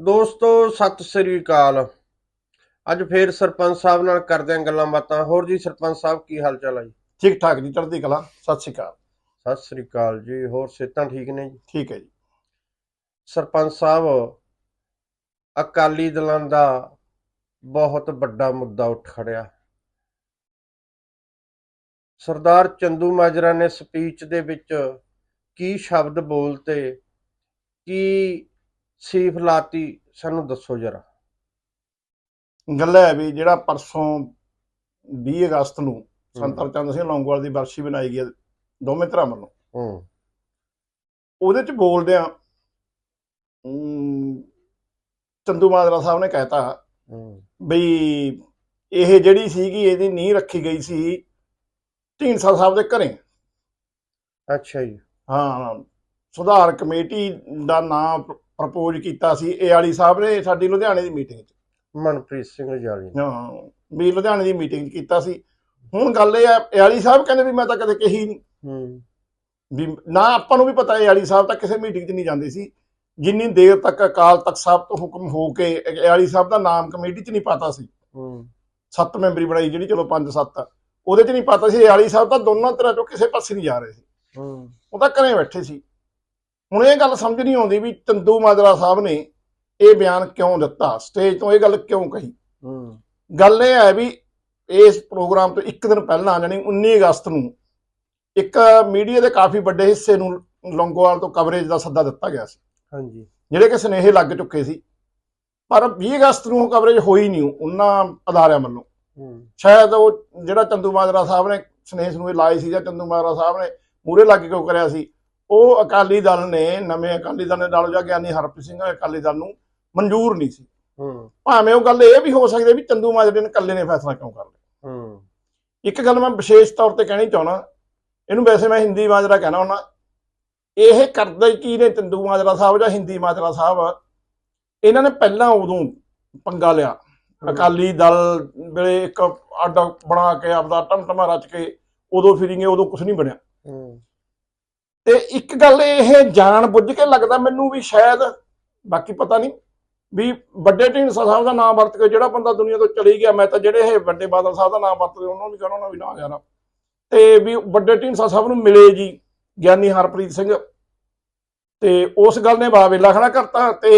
ਦੋਸਤੋ ਸਤਿ ਸ੍ਰੀ ਅਕਾਲ। ਅੱਜ ਫੇਰ ਸਰਪੰਚ ਸਾਹਿਬ ਨਾਲ ਕਰਦੇ ਆਂ ਗੱਲਾਂ ਬਾਤਾਂ। ਹੋਰ ਜੀ ਸਰਪੰਚ ਸਾਹਿਬ ਕੀ ਹਾਲ ਚਾਲ ਹੈ ਜੀ? ਠੀਕ ਠਾਕ ਜੀ ਚੜ੍ਹਦੀ ਕਲਾ। ਸਤਿ ਸ਼੍ਰੀ ਅਕਾਲ। ਸਤਿ ਸ੍ਰੀ ਅਕਾਲ ਜੀ। ਹੋਰ ਸਿਹਤਾਂ ਠੀਕ ਨੇ ਜੀ? ਠੀਕ ਹੈ ਜੀ। ਸਰਪੰਚ ਸਾਹਿਬ ਅਕਾਲੀ ਦਲਾਂ ਦਾ ਬਹੁਤ ਵੱਡਾ ਮੁੱਦਾ ਉੱਠ ਖੜਿਆ। ਸਰਦਾਰ ਚੰਦੂ ਮਾਜਰਾ ਨੇ ਸਪੀਚ ਦੇ ਵਿੱਚ ਕੀ ਸ਼ਬਦ ਬੋਲਤੇ ਕੀ ਸੀਫ ਲਾਤੀ ਸਾਨੂੰ ਦੱਸੋ ਜਰਾ। ਗੱਲ ਹੈ ਵੀ ਜਿਹੜਾ ਪਰਸੋਂ 20 ਅਗਸਤ ਨੂੰ ਸੰਤ ਹਰਚੰਦ ਸਿੰਘ ਲੌਂਗੋਵਾਲ ਦੀ ਬਰਸੀ ਬਣਾਈ ਗਈ ਦੋਵੇਂ ਧਿਰਾਂ ਵੱਲੋਂ। ਹੂੰ। ਉਹਦੇ ਚ ਬੋਲਦਿਆਂ ਚੰਦੂ ਮਾਜਰਾ ਸਾਹਿਬ ਨੇ ਕਹਿਤਾ ਬਈ ਇਹ ਜਿਹੜੀ ਸੀਗੀ ਇਹਦੀ ਨੀਂਹ ਰੱਖੀ ਗਈ ਸੀ ਢੀਂਡਸਾ ਸਾਹਿਬ ਦੇ ਘਰੇ। ਅੱਛਾ ਜੀ। ਹਾਂ ਸੁਧਾਰ ਕਮੇਟੀ ਦਾ ਨਾਮ ਪ੍ਰਪੋਜ਼ ਕੀਤਾ ਸੀ ਇਹ ਵਾਲੀ ਸਾਹਿਬ ਨੇ ਸਾਡੀ ਲੁਧਿਆਣੇ ਦੀ ਮੀਟਿੰਗ 'ਚ। ਮਨਪ੍ਰੀਤ ਸਿੰਘ ਜਾਲੀ। ਹਾਂ ਵੀ ਲੁਧਿਆਣੇ ਦੀ ਮੀਟਿੰਗ 'ਚ ਕੀਤਾ ਸੀ। ਹੁਣ ਗੱਲ ਇਹ ਆ ਇਹ ਵਾਲੀ ਸਾਹਿਬ ਕਹਿੰਦੇ ਵੀ ਮੈਂ ਤਾਂ ਕਦੇ ਕਹੀ ਨਹੀਂ ਹੂੰ। ਵੀ ਨਾ ਆਪਾਂ ਨੂੰ ਵੀ ਪਤਾ ਇਹ ਵਾਲੀ ਸਾਹਿਬ ਤਾਂ ਕਿਸੇ ਮੀਟਿੰਗ 'ਚ ਨਹੀਂ ਜਾਂਦੇ ਸੀ। ਜਿੰਨੀ ਦੇਰ ਤੱਕ ਅਕਾਲ ਤਖਤ ਸਾਹਿਬ ਤੋਂ ਹੁਕਮ ਹੋ ਕੇ ਇਹ ਵਾਲੀ ਸਾਹਿਬ ਦਾ ਨਾਮ ਕਮੇਟੀ 'ਚ ਨਹੀਂ ਪਤਾ ਸੀ। ਹੂੰ। ਸੱਤ ਮੈਂਬਰੀ ਬਣਾਈ ਜਿਹੜੀ ਚਲੋ 5-7 ਉਹਦੇ 'ਚ ਨਹੀਂ ਪਤਾ ਸੀ। ਇਹ ਵਾਲੀ ਸਾਹਿਬ ਤਾਂ ਦੋਨਾਂ ਤਰ੍ਹਾਂ ਤੋਂ ਕਿਸੇ ਪਾਸੇ ਨਹੀਂ ਜਾ ਰਹੇ ਸੀ। ਹੂੰ। ਉਹ ਤਾਂ ਘਰੇ ਬੈਠੇ ਸੀ। ਹੁਣ ਇਹ ਗੱਲ ਸਮਝ ਨਹੀਂ ਆਉਂਦੀ ਵੀ ਚੰਦੂ ਮਾਜਰਾ ਸਾਹਿਬ ਨੇ ਇਹ ਬਿਆਨ ਕਿਉਂ ਦਿੱਤਾ? ਸਟੇਜ ਤੋਂ ਇਹ ਗੱਲ ਕਿਉਂ ਕਹੀ? ਹੂੰ। ਗੱਲ ਇਹ ਹੈ ਵੀ ਇਸ ਪ੍ਰੋਗਰਾਮ ਤੋਂ ਇੱਕ ਦਿਨ ਪਹਿਲਾਂ ਜਾਨੀ 19 ਅਗਸਤ ਨੂੰ ਇੱਕ ਮੀਡੀਆ ਦੇ ਕਾਫੀ ਵੱਡੇ ਹਿੱਸੇ ਨੂੰ ਲੌਂਗੋਵਾਲ ਤੋਂ ਕਵਰੇਜ ਦਾ ਸੱਦਾ ਦਿੱਤਾ ਗਿਆ ਸੀ। ਹਾਂਜੀ। ਜਿਹੜੇ ਕਿ ਸੁਨੇਹੇ ਲੱਗ ਚੁੱਕੇ ਸੀ। ਪਰ 20 ਅਗਸਤ ਨੂੰ ਕਵਰੇਜ ਹੋਈ ਨਹੀਂ ਉਹਨਾਂ ਅਦਾਰਿਆਂ ਵੱਲੋਂ। ਹੂੰ। ਸ਼ਾਇਦ ਉਹ ਜਿਹੜਾ ਚੰਦੂ ਮਾਜਰਾ ਸਾਹਿਬ ਨੇ ਸੁਨੇਹੇ ਨੂੰ ਲਾਏ ਸੀ ਜਾਂ ਚੰਦੂ ਮਾਜਰਾ ਸਾਹਿਬ ਨੇ ਮੂਰੇ ਲੱਗ ਕੇ ਕਿਉਂ ਕਰਿਆ ਸੀ ਉਹ ਅਕਾਲੀ ਦਲ ਨੇ ਨਵੇਂ ਅਕਾਲੀ ਦਲ ਨੇ ਨਾਲ ਜਾਂ ਗਿਆਨੀ ਹਰਪ੍ਰੀਤ ਸਿੰਘ ਅਕਾਲੀ ਦਲ ਨੂੰ ਮਨਜ਼ੂਰ ਨਹੀਂ ਸੀ। ਹੂੰ। ਭਾਵੇਂ ਉਹ ਗੱਲ ਇਹ ਵੀ ਹੋ ਸਕਦੀ ਹੈ ਵੀ ਚੰਦੂ ਮਾਜਰੇ ਨੇ ਇਕੱਲੇ ਨੇ ਫੈਸਲਾ ਕਿਉਂ ਕਰ ਲਿਆ। ਹੂੰ। ਇੱਕ ਗੱਲ ਮੈਂ ਵਿਸ਼ੇਸ਼ ਤੌਰ ਤੇ ਕਹਿਣੀ ਚਾਹਣਾ ਇਹਨੂੰ ਵੈਸੇ ਮੈਂ ਹਿੰਦੀ ਮਾਜਰਾ ਕਹਿਣਾ ਹੁੰਦਾ। ਇਹ ਕਰਦੇ ਕੀ ਨੇ ਚੰਦੂ ਮਾਜਰਾ ਸਾਹਿਬ ਜਾਂ ਹਿੰਦੀ ਮਾਜਰਾ ਸਾਹਿਬ? ਇਹਨਾਂ ਨੇ ਪਹਿਲਾਂ ਉਦੋਂ ਪੰਗਾ ਲਿਆ। ਅਕਾਲੀ ਦਲ ਵੇਲੇ ਇੱਕ ਅੱਡ ਬਣਾ ਕੇ ਆਪਦਾ ਟਮਟਮਾ ਰਚ ਕੇ ਉਦੋਂ ਫਿਰਿੰਗੇ ਉਦੋਂ ਕੁਝ ਨਹੀਂ ਬਣਿਆ। ਹੂੰ। ਤੇ ਇੱਕ ਗੱਲ ਇਹ ਜਾਣ ਬੁੱਝ ਕੇ ਲੱਗਦਾ ਮੈਨੂੰ ਵੀ ਸ਼ਾਇਦ, ਬਾਕੀ ਪਤਾ ਨਹੀਂ, ਵੀ ਵੱਡੇ ਢੀਂਡਸਾ ਸਾਹਿਬ ਦਾ ਨਾਮ ਵਰਤ ਕੇ ਜਿਹੜਾ ਬੰਦਾ ਦੁਨੀਆ ਤੋਂ ਚਲੀ ਗਿਆ, ਮੈਂ ਤਾਂ ਜਿਹੜੇ ਇਹ ਵੱਡੇ ਬਾਦਲ ਸਾਹਿਬ ਦਾ ਨਾਮ ਵਰਤਦੇ ਉਹਨਾਂ ਨੂੰ ਵੀ ਕਹਣਾ ਵੀ ਨਾ ਯਾਰ ਤੇ ਵੀ ਵੱਡੇ ਢੀਂਡਸਾ ਸਾਹਿਬ ਨੂੰ ਮਿਲੇ ਜੀ ਗਿਆਨੀ ਹਰਪ੍ਰੀਤ ਸਿੰਘ। ਤੇ ਉਸ ਗੱਲ ਨੇ ਬਾਵੇਲਾ ਖੜਾ ਕਰਤਾ ਤੇ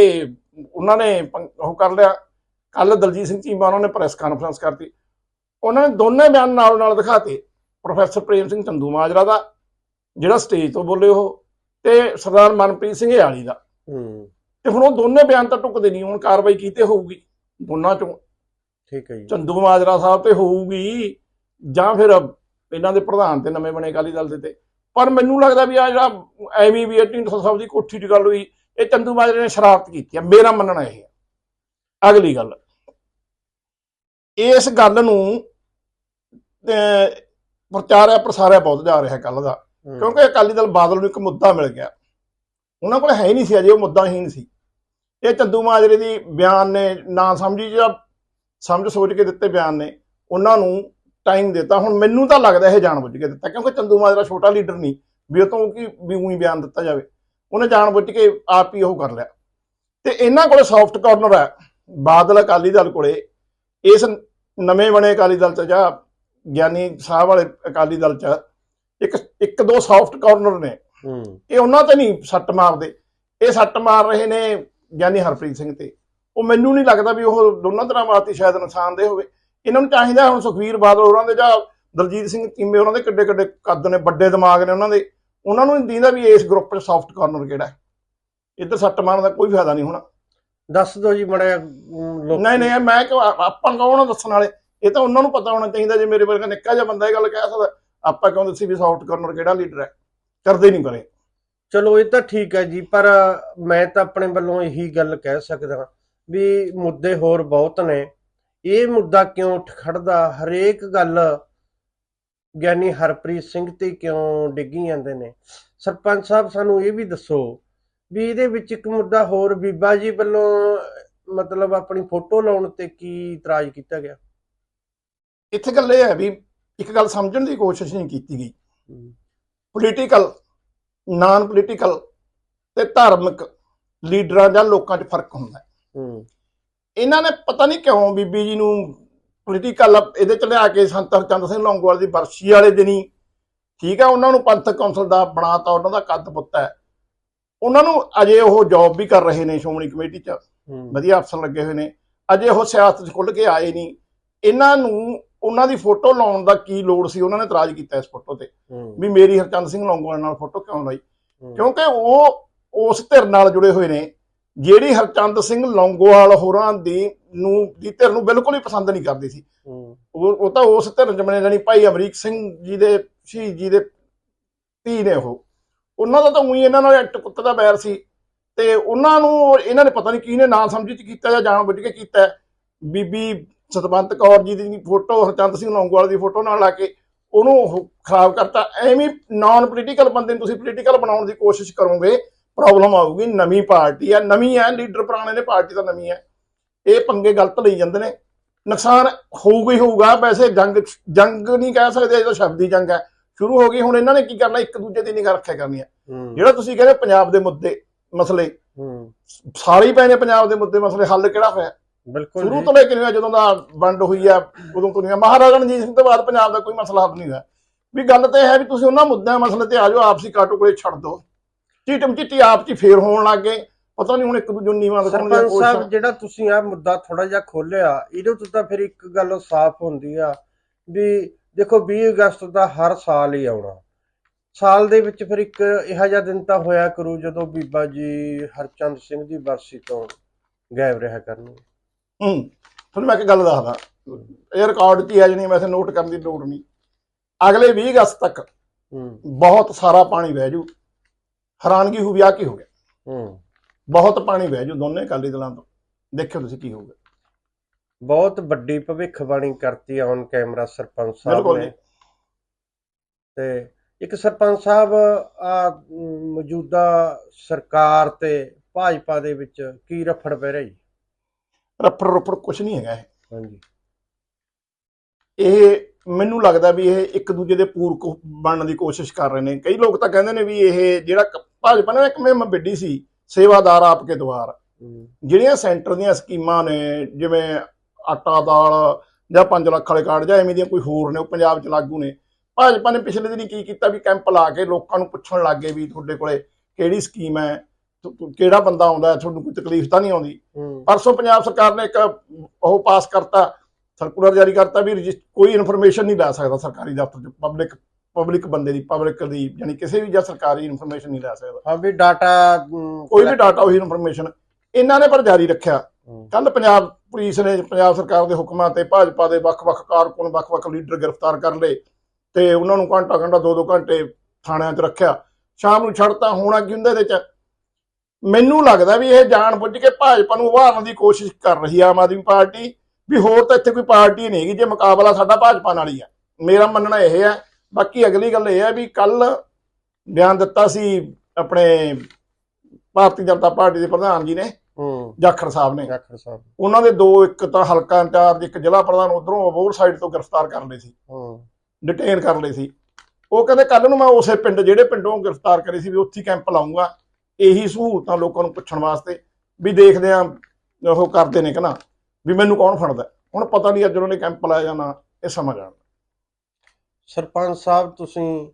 ਉਹਨਾਂ ਨੇ ਉਹ ਕਰ ਲਿਆ। ਕੱਲ ਦਲਜੀਤ ਸਿੰਘ ਚੀਮਾ ਉਹਨਾਂ ਨੇ ਪ੍ਰੈਸ ਕਾਨਫਰੰਸ ਕਰਤੀ। ਉਹਨਾਂ ਨੇ ਦੋਨੇ ਬਿਆਨ ਨਾਲ ਨਾਲ ਦਿਖਾਤੇ। ਪ੍ਰੋਫੈਸਰ ਪ੍ਰੇਮ ਸਿੰਘ ਚੰਦੂ ਮਾਜਰਾ ਦਾ ਜਿਹੜਾ ਸਟੇਜ ਤੋਂ ਬੋਲੇ ਉਹ ਤੇ ਸਰਦਾਰ ਮਨਪ੍ਰੀਤ ਸਿੰਘ ਯਾਲੀ ਦਾ। ਹੂੰ। ਤੇ ਹੁਣ ਉਹ ਦੋਨੇ ਬਿਆਨ ਤਾਂ ਟੁੱਕਦੇ ਨਹੀਂ ਹੁਣ ਕਾਰਵਾਈ ਕੀਤੇ ਹੋਊਗੀ ਦੋਨਾਂ ਚੋਂ। ਠੀਕ ਹੈ ਜੀ। ਚੰਦੂ ਮਾਜਰਾ ਸਾਹਿਬ ਤੇ ਹੋਊਗੀ ਜਾਂ ਫਿਰ ਇਹਨਾਂ ਦੇ ਪ੍ਰਧਾਨ ਤੇ ਨਵੇਂ ਬਣੇ ਅਕਾਲੀ ਦਲ ਦੇ ਤੇ। ਪਰ ਮੈਨੂੰ ਲੱਗਦਾ ਵੀ ਆ ਜਿਹੜਾ ਐਵੇਂ ਵੀ ਢੀਂਡਸਾ ਸਾਹਿਬ ਦੀ ਕੋਠੀ ਦੀ ਗੱਲ ਹੋਈ ਇਹ ਚੰਦੂ ਮਾਜਰੇ ਨੇ ਸ਼ਰਾਰਤ ਕੀਤੀ ਹੈ ਮੇਰਾ ਮੰਨਣਾ ਇਹ ਹੈ। ਅਗਲੀ ਗੱਲ ਇਸ ਗੱਲ ਨੂੰ ਪ੍ਰਚਾਰਿਆ ਪ੍ਰਸਾਰਿਆ ਬਹੁਤ ਜਾ ਰਿਹਾ ਕੱਲ ਦਾ। ਕਿਉਂਕਿ ਅਕਾਲੀ ਦਲ ਬਾਦਲ ਨੂੰ ਇੱਕ ਮੁੱਦਾ ਮਿਲ ਗਿਆ। ਉਹਨਾਂ ਕੋਲ ਹੈ ਹੀ ਨਹੀਂ ਸੀ ਅਜੇ, ਉਹ ਮੁੱਦਾਹੀਨ ਸੀ। ਇਹ ਚੰਦੂ ਮਾਜਰੇ ਦੀ ਬਿਆਨ ਨੇ, ਨਾ ਸਮਝੀ ਜਾਂ ਸਮਝ ਸੋਚ ਕੇ ਦਿੱਤੇ ਬਿਆਨ ਨੇ, ਉਹਨਾਂ ਨੂੰ ਟਾਈਮ ਦਿੱਤਾ। ਹੁਣ ਮੈਨੂੰ ਤਾਂ ਲੱਗਦਾ ਇਹ ਜਾਣ ਬੁੱਝ ਕੇ ਦਿੱਤਾ, ਕਿਉਂਕਿ ਚੰਦੂ ਮਾਜਰਾ ਛੋਟਾ ਲੀਡਰ ਨਹੀਂ, ਵੀ ਉਹ ਤੋਂ ਕੀ, ਵੀ ਉਹੀ ਬਿਆਨ ਦਿੱਤਾ ਜਾਵੇ। ਉਹਨੇ ਜਾਣ ਬੁੱਝ ਕੇ ਆਪ ਹੀ ਉਹ ਕਰ ਲਿਆ। ਤੇ ਇਹਨਾਂ ਕੋਲੇ ਸੌਫਟ ਕਾਰਨਰ ਹੈ, ਬਾਦਲ ਅਕਾਲੀ ਦਲ ਕੋਲੇ। ਇਸ ਨਵੇਂ ਬਣੇ ਅਕਾਲੀ ਦਲ ਚ ਜਾਂ ਗਿਆਨੀ ਸਾਹਿਬ ਵਾਲੇ ਅਕਾਲੀ ਦਲ ਚ ਇੱਕ ਇੱਕ ਦੋ ਸੌਫਟ ਕਾਰਨਰ ਨੇ। ਇਹ ਉਹਨਾਂ ਤੇ ਨਹੀਂ ਸੱਟ ਮਾਰਦੇ। ਇਹ ਸੱਟ ਮਾਰ ਰਹੇ ਨੇ ਗਿਆਨੀ ਹਰਪ੍ਰੀਤ ਸਿੰਘ ਤੇ। ਉਹ ਮੈਨੂੰ ਨਹੀਂ ਲੱਗਦਾ ਵੀ ਉਹ ਦੋਨਾਂ ਤਰ੍ਹਾਂ ਵਾਸਤੇ ਸ਼ਾਇਦ ਨੁਕਸਾਨਦੇ ਹੋਵੇ। ਇਹਨਾਂ ਨੂੰ ਚਾਹੀਦਾ ਹੁਣ ਸੁਖਵੀਰ ਬਾਦਲ ਉਹਨਾਂ ਦੇ ਜਾਂ ਦਲਜੀਤ ਸਿੰਘ ਚੀਮੇ ਉਹਨਾਂ ਦੇ ਕਿੱਡੇ ਕਿੱਡੇ ਕੱਦ ਨੇ ਵੱਡੇ ਦਿਮਾਗ ਨੇ ਉਹਨਾਂ ਦੇ। ਉਹਨਾਂ ਨੂੰ ਦੀਂਦਾ ਵੀ ਇਸ ਗਰੁੱਪ 'ਚ ਸੌਫਟ ਕਾਰਨਰ ਕਿਹੜਾ ਹੈ। ਇੱਧਰ ਸੱਟ ਮਾਰਨ ਦਾ ਕੋਈ ਫਾਇਦਾ ਨਹੀਂ ਹੋਣਾ। ਦੱਸ ਦਿਓ ਜੀ ਮੜਿਆ ਨਹੀਂ ਨਹੀਂ ਮੈਂ ਕਿ ਆਪਾਂ ਕੌਣ ਆ ਦੱਸਣ ਵਾਲੇ? ਇਹ ਤਾਂ ਉਹਨਾਂ ਨੂੰ ਪਤਾ ਹੋਣਾ ਚਾਹੀਦਾ ਜੇ ਮੇਰੇ ਵਰਗਾ ਨਿੱਕਾ ਜਿਹਾ ਬੰਦਾ ਇਹ ਗੱਲ ਕਹਿ ਸਕਦਾ। ਆਪਾਂ ਕਿਉਂ ਦੱਸੀ ਵੀ ਸੌਫਟ ਕਾਰਨਰ ਕਿਹੜਾ ਲੀਡਰ ਹੈ? ਕਰਦੇ ਨਹੀਂ ਕਰੇ ਚਲੋ ਇਹ ਤਾਂ ਠੀਕ ਹੈ ਜੀ ਪਰ ਮੈਂ ਤਾਂ ਆਪਣੇ ਵੱਲੋਂ ਇਹੀ ਗੱਲ ਕਹਿ ਸਕਦਾ ਵੀ ਮੁੱਦੇ ਹੋਰ ਬਹੁਤ ਨੇ। ਇਹ ਮੁੱਦਾ ਕਿਉਂ ਉੱਠ ਖੜਦਾ? ਹਰੇਕ ਗੱਲ ਗਿਆਨੀ ਹਰਪ੍ਰੀਤ ਸਿੰਘ ਤੇ ਕਿਉਂ ਡਿੱਗੀ ਜਾਂਦੇ ਨੇ? ਸਰਪੰਚ ਸਾਹਿਬ ਸਾਨੂੰ ਇਹ ਵੀ ਦੱਸੋ ਵੀ ਇਹਦੇ ਵਿੱਚ ਇੱਕ ਮੁੱਦਾ ਹੋਰ ਬੀਬਾ ਜੀ ਵੱਲੋਂ ਮਤਲਬ ਆਪਣੀ ਫੋਟੋ ਲਾਉਣ ਤੇ ਕੀ ਇਤਰਾਜ਼ ਕੀਤਾ ਗਿਆ? ਇੱਥੇ ਗੱਲ ਇਹ ਹੈ ਵੀ ਇੱਕ ਗੱਲ ਸਮਝਣ ਦੀ ਕੋਸ਼ਿਸ਼ ਨਹੀਂ ਕੀਤੀ ਗਈ। ਪੋਲੀਟੀਕਲ ਨਾਨ ਪੋਲੀਟੀਕਲ ਤੇ ਧਾਰਮਿਕ ਲੀਡਰਾਂ ਜਾਂ ਲੋਕਾਂ 'ਚ ਫ਼ਰਕ ਹੁੰਦਾ ਹੈ। ਇਹਨਾਂ ਨੇ ਪਤਾ ਨਹੀਂ ਕਿਉਂ ਬੀਬੀ ਜੀ ਨੂੰ ਪੋਲੀਟੀਕਲ ਇਹਦੇ ਚ ਲਿਆ ਕੇ ਸੰਤ ਹਰਚੰਦ ਸਿੰਘ ਲੌਂਗੋਵਾਲ ਦੀ ਬਰਸੀ ਵਾਲੇ ਦਿਨੀ ਠੀਕ ਹੈ ਉਹਨਾਂ ਨੂੰ ਪੰਥਕ ਕੌਂਸਲ ਦਾ ਬਣਾਤਾ ਉਹਨਾਂ ਦਾ ਕੱਦ ਪੁੱਤ ਹੈ। ਉਹਨਾਂ ਨੂੰ ਅਜੇ ਉਹ ਜੌਬ ਵੀ ਕਰ ਰਹੇ ਨੇ ਸ਼੍ਰੋਮਣੀ ਕਮੇਟੀ 'ਚ। ਵਧੀਆ ਅਫਸਰ ਲੱਗੇ ਹੋਏ ਨੇ। ਅਜੇ ਉਹ ਸਿਆਸਤ 'ਚ ਖੁੱਲ ਕੇ ਆਏ ਨਹੀਂ। ਇਹਨਾਂ ਨੂੰ ਉਹਨਾਂ ਦੀ ਫੋਟੋ ਲਾਉਣ ਦਾ ਕੀ ਲੋੜ ਸੀ? ਉਹਨਾਂ ਨੇ ਇਤਰਾਜ਼ ਕੀਤਾ ਇਸ ਫੋਟੋ ਤੇ। ਵੀ ਮੇਰੀ ਹਰਚੰਦ ਸਿੰਘ ਲੌਂਗੋਵਾਲ ਨਾਲ ਫੋਟੋ ਕਿਉਂ ਲਾਈ। ਕਿਉਂਕਿ ਉਹ ਉਸ ਧਿਰ ਨਾਲ ਜੁੜੇ ਹੋਏ ਨੇ ਜਿਹੜੀ ਹਰਚੰਦ ਸਿੰਘ ਲੌਂਗੋਵਾਲ ਹੋਰਾਂ ਦੀ ਨੂੰ ਦੀ ਧਿਰ ਨੂੰ ਬਿਲਕੁਲ ਹੀ ਪਸੰਦ ਨਹੀਂ ਕਰਦੀ ਸੀ। ਉਹ ਉਹ ਤਾਂ ਉਸ ਧਿਰ ਬਣੇ ਜਾਨੀ ਭਾਈ ਅਮਰੀਕ ਸਿੰਘ ਜੀ ਦੇ ਸ਼ਹੀਦ ਜੀ ਦੇ ਧੀ ਨੇ ਉਹ। ਉਹਨਾਂ ਦਾ ਤਾਂ ਉਹੀ ਇਹਨਾਂ ਨਾਲ ਇੱਟ ਕੁੱਤ ਦਾ ਬੈਰ ਸੀ। ਤੇ ਉਹਨਾਂ ਨੂੰ ਇਹਨਾਂ ਨੇ ਪਤਾ ਨਹੀਂ ਕੀ ਨੇ ਨਾਂ ਸਮਝੀ ਚ ਕੀਤਾ ਜਾਂ ਜਾਣ ਬੁੱਝ ਕੇ ਕੀਤਾ। ਬੀਬੀ ਸਤਵੰਤ ਕੌਰ ਜੀ ਦੀ ਫੋਟੋ ਹਰਚੰਦ ਸਿੰਘ ਲੌਂਗੋਵਾਲ ਦੀ ਫੋਟੋ ਨਾਲ ਲਾ ਕੇ ਉਹਨੂੰ ਉਹ ਖਰਾਬ ਕਰਤਾ। ਐਵੇਂ ਨਾਨ ਪੋਲੀਟੀਕਲ ਬੰਦੇ ਨੂੰ ਤੁਸੀਂ ਪੋਲੀਟੀਕਲ ਬਣਾਉਣ ਦੀ ਕੋਸ਼ਿਸ਼ ਕਰੋਗੇ ਪ੍ਰੋਬਲਮ ਆਊਗੀ ਨਵੀਂ ਪਾਰਟੀ ਆ। ਨਵੀਂ ਹੈ ਲੀਡਰ ਪੁਰਾਣੇ ਨੇ ਪਾਰਟੀ ਤਾਂ ਨਵੀਂ ਹੈ ਇਹ ਪੰਗੇ ਗਲਤ ਲਈ ਜਾਂਦੇ ਨੇ। ਨੁਕਸਾਨ ਹੋਊਗਾ ਹੀ ਹੋਊਗਾ ਵੈਸੇ ਜੰਗ ਜੰਗ ਨਹੀਂ ਕਹਿ ਸਕਦੇ ਇਹ ਤਾਂ ਸ਼ਬਦ ਜੰਗ ਹੈ। ਸ਼ੁਰੂ ਹੋ ਗਈ ਹੁਣ ਇਹਨਾਂ ਨੇ ਕੀ ਕਰਨਾ? ਇੱਕ ਦੂਜੇ ਦੀ ਨਿਗਾਹ ਰੱਖਿਆ ਕਰਨੀ ਹੈ। ਜਿਹੜਾ ਤੁਸੀਂ ਕਹਿੰਦੇ ਪੰਜਾਬ ਦੇ ਮੁੱਦੇ ਮਸਲੇ ਸਾਰੇ ਹੀ ਪਏ ਨੇ ਪੰਜਾਬ ਦੇ ਮੁੱਦੇ ਮਸਲੇ ਹੱਲ ਕਿਹੜਾ ਹੋਇਆ? ਬਿਲਕੁਲ ਸ਼ੁਰੂ। ਤੋਂ ਲੈ ਕੇ ਹੋਇਆ ਜਦੋਂ ਦਾ ਵੰਡ ਹੋਈ ਆ ਉਦੋਂ ਤੋਂ ਨਹੀਂ। ਮਹਾਰਾਜਾ ਰਣਜੀਤ ਸਿੰਘ ਤੋਂ ਬਾਅਦ ਪੰਜਾਬ ਦਾ ਕੋਈ ਮਸਲਾ ਹੱਲ ਨਹੀਂ ਹੋਇਆ। ਵੀ ਗੱਲ ਤੇ ਹੈ ਵੀ ਤੁਸੀਂ ਉਹਨਾਂ ਮੁੱਦਿਆਂ ਮਸਲੇ ਤੇ ਆ ਜਾਓ ਆਪਸੀ ਕਾਟੋ ਕੋਲੇ ਛੱਡ ਦਿਓ ਚੀਟਮ ਚਿੱਟੀ ਆਪ ਚ ਫੇਰ ਹੋਣ ਲੱਗ ਗਏ। ਪਤਾ ਨਹੀਂ ਹੁਣ ਇੱਕ ਦੂਜੇ ਨੂੰ ਨੀਵਾਂ ਦਿਖਾਉਣ ਸਰਪੰਚ ਸਾਹਿਬ ਜਿਹੜਾ ਤੁਸੀਂ ਆ ਮੁੱਦਾ ਥੋੜਾ ਜਿਹਾ ਖੋਲਿਆ ਇਹਦੇ ਤੋਂ ਤਾਂ ਫਿਰ ਇੱਕ ਗੱਲ ਸਾਫ਼ ਹੁੰਦੀ ਆ ਵੀ ਦੇਖੋ 20 ਅਗਸਤ ਦਾ ਹਰ ਸਾਲ ਹੀ ਆਉਣਾ। ਸਾਲ ਦੇ ਵਿੱਚ ਫਿਰ ਇੱਕ ਇਹੋ ਜਿਹਾ ਦਿਨ ਤਾਂ ਹੋਇਆ ਕਰੂ ਜਦੋਂ ਬੀਬਾ ਜੀ ਹਰਚੰਦ ਸਿੰਘ ਦੀ ਬਰਸੀ ਤੋਂ ਗਾਇਬ ਰਿਹਾ ਕਰਨਗੇ। ਹੂੰ। ਤੁਹਾਨੂੰ ਮੈਂ ਇੱਕ ਗੱਲ ਦੱਸਦਾ। ਇਹ ਰਿਕਾਰਡ 'ਚ ਹੀ ਹੈ ਜਣੀ ਵੈਸੇ ਨੋਟ ਕਰਨ ਦੀ ਲੋੜ ਨਹੀਂ। ਅਗਲੇ 20 ਅਗਸਤ ਤੱਕ ਹੂੰ। ਬਹੁਤ ਸਾਰਾ ਪਾਣੀ ਵਹਿ ਜੂ। ਹੈਰਾਨਗੀ ਹੋਊ ਵੀ ਆ ਕੀ ਹੋ ਗਿਆ? ਹੂੰ। ਬਹੁਤ ਪਾਣੀ ਵਹਿ ਜੂ ਦੋਨੇ ਅਕਾਲੀ ਦਲਾਂ ਤੋਂ। ਦੇਖਿਓ ਤੁਸੀਂ ਕੀ ਹੋਊਗਾ। ਬਹੁਤ ਵੱਡੀ ਭਵਿੱਖਬਾਣੀ ਕਰਤੀ ਔਨ ਕੈਮਰਾ ਸਰਪੰਚ ਸਾਹਿਬ ਨੇ। ਤੇ ਇੱਕ ਸਰਪੰਚ ਸਾਹਿਬ ਆ ਮੌਜੂਦਾ ਸਰਕਾਰ ਤੇ ਭਾਜਪਾ ਦੇ ਵਿੱਚ ਕੀ ਰਫੜ ਪੈ ਰਿਹਾ? ਰਫੜ ਰਫੜ ਕੁਝ ਨਹੀਂ ਹੈਗਾ ਇਹ। ਹਾਂਜੀ। ਇਹ ਮੈਨੂੰ ਲੱਗਦਾ ਵੀ ਇਹ ਇੱਕ ਦੂਜੇ ਦੇ ਪੂਰਕ ਬਣਨ ਦੀ ਕੋਸ਼ਿਸ਼ ਕਰ ਰਹੇ ਨੇ। ਕਈ ਲੋਕ ਤਾਂ ਕਹਿੰਦੇ ਨੇ ਵੀ ਇਹ ਜਿਹੜਾ ਭਾਜਪਾ ਨੇ ਇੱਕ ਮੁਹਿੰਮ ਵਿੱਢੀ ਸੀ ਸੇਵਾਦਾਰ ਆਪਕੇ ਦੁਆਰ। ਜਿਹੜੀਆਂ ਸੈਂਟਰ ਦੀਆਂ ਸਕੀਮਾਂ ਨੇ ਜਿਵੇਂ ਆਟਾ ਦਾਲ ਜਾਂ 5 ਲੱਖ ਵਾਲੇ ਕਾਰਡ ਜਾਂ ਐਵੇਂ ਦੀਆਂ ਕੋਈ ਹੋਰ ਨੇ ਉਹ ਪੰਜਾਬ 'ਚ ਲਾਗੂ ਨੇ। ਭਾਜਪਾ ਨੇ ਪਿਛਲੇ ਦਿਨੀ ਕੀ ਕੀਤਾ ਵੀ ਕੈਂਪ ਲਾ ਕੇ ਲੋਕਾਂ ਨੂੰ ਪੁੱਛਣ ਲੱਗੇ ਵੀ ਤੁਹਾਡੇ ਕੋਲੇ ਕਿਹੜੀ ਸਕੀਮ ਹੈ? ਕਿਹੜਾ ਬੰਦਾ ਆਉਂਦਾ ਤੁਹਾਨੂੰ ਕੋਈ ਤਕਲੀਫ ਤਾਂ ਨਹੀਂ ਆਉਂਦੀ? ਪਰਸੋਂ ਪੰਜਾਬ ਸਰਕਾਰ ਨੇ ਇੱਕ ਉਹ ਪਾਸ ਕਰਤਾ ਸਰਕੂਲਰ ਜਾਰੀ ਕਰਤਾ ਵੀ ਕੋਈ ਇਨਫੋਰਮੇਸ਼ਨ ਨਹੀਂ ਲੈ ਸਕਦਾ ਸਰਕਾਰੀ ਦਫ਼ਤਰ ਚ। ਪਬਲਿਕ ਪਬਲਿਕ ਬੰਦੇ ਦੀ ਪਬਲਿਕ ਦੀ ਯਾਨੀ ਕਿਸੇ ਵੀ ਜਾਂ ਸਰਕਾਰੀ ਇਨਫੋਰਮੇਸ਼ਨ ਨਹੀਂ ਲੈ ਸਕਦਾ। ਹਾਂ ਵੀ ਡਾਟਾ ਕੋਈ ਵੀ ਡਾਟਾ ਉਹੀ ਇਨਫੋਰਮੇਸ਼ਨ ਇਹਨਾਂ ਨੇ ਪਰ ਜਾਰੀ ਰੱਖਿਆ। ਕੱਲ ਪੰਜਾਬ ਪੁਲਿਸ ਨੇ ਪੰਜਾਬ ਸਰਕਾਰ ਦੇ ਹੁਕਮਾਂ ਤੇ ਭਾਜਪਾ ਦੇ ਵੱਖ-ਵੱਖ ਕਾਰਕੁਨ ਵੱਖ-ਵੱਖ ਲੀਡਰ ਗ੍ਰਿਫਤਾਰ ਕਰ ਲਏ ਤੇ ਉਹਨਾਂ ਨੂੰ ਘੰਟਾ ਘੰਟਾ ਦੋ ਦੋ ਘੰਟੇ ਥਾਣਿਆਂ 'ਚ ਰੱਖਿਆ। ਸ਼ਾਮ ਨੂੰ ਛੱਡਤਾ ਹੋਣਾ ਕੀ ਹੁੰਦਾ ਇਹਦੇ 'ਚ? ਮੈਨੂੰ ਲੱਗਦਾ ਵੀ ਇਹ ਜਾਣ ਬੁੱਝ ਕੇ ਭਾਜਪਾ ਨੂੰ ਉਭਾਰਨ ਦੀ ਕੋਸ਼ਿਸ਼ ਕਰ ਰਹੀ ਆ ਆਮ ਆਦਮੀ ਪਾਰਟੀ ਵੀ ਹੋਰ ਤਾਂ ਇੱਥੇ ਕੋਈ ਪਾਰਟੀ ਨਹੀਂ ਹੈਗੀ ਜੇ ਮੁਕਾਬਲਾ ਸਾਡਾ ਭਾਜਪਾ ਨਾਲ ਹੀ ਆ। ਮੇਰਾ ਮੰਨਣਾ ਇਹ ਹੈ। ਬਾਕੀ ਅਗਲੀ ਗੱਲ ਇਹ ਹੈ ਵੀ ਕੱਲ ਬਿਆਨ ਦਿੱਤਾ ਸੀ ਆਪਣੇ ਭਾਰਤੀ ਜਨਤਾ ਪਾਰਟੀ ਦੇ ਪ੍ਰਧਾਨ ਜੀ ਨੇ ਹੂੰ। ਜਾਖੜ ਸਾਹਿਬ ਨੇ। ਜਾਖੜ ਸਾਹਿਬ। ਉਹਨਾਂ ਦੇ ਦੋ ਇੱਕ ਤਾਂ ਹਲਕਾ ਇੰਚਾਰਜ ਇੱਕ ਜ਼ਿਲ੍ਹਾ ਪ੍ਰਧਾਨ ਉਧਰੋਂ ਅਬੋਰ ਸਾਈਡ ਤੋਂ ਗ੍ਰਿਫਤਾਰ ਕਰ ਲਏ ਸੀ। ਹੂੰ। ਡਿਟੇਨ ਕਰ ਲਏ ਸੀ। ਉਹ ਕਹਿੰਦੇ ਕੱਲ ਨੂੰ ਮੈਂ ਉਸੇ ਪਿੰਡ ਜਿਹੜੇ ਪਿੰਡੋਂ ਗ੍ਰਿਫਤਾਰ ਕਰੇ ਸੀ ਵੀ ਉੱਥੇ ਕੈਂਪ ਲਾਉਂਗਾ ਇਹੀ ਸਹੂਲਤਾਂ ਲੋਕਾਂ ਨੂੰ ਪੁੱਛਣ ਵਾਸਤੇ ਵੀ ਦੇਖਦੇ ਆ, ਉਹ ਕਰਦੇ ਨੇ ਕਿ ਨਾ, ਵੀ ਮੈਨੂੰ ਕੌਣ ਫੜਦਾ? ਹੁਣ ਪਤਾ ਨਹੀਂ ਅੱਜ ਉਹਨਾਂ ਨੇ ਕੈਂਪ ਲਾਇਆ ਜਾਂ ਨਾ, ਇਹ ਸਮਝ ਆਉਣ ਸਰਪੰਚ ਸਾਹਿਬ, ਤੁਸੀਂ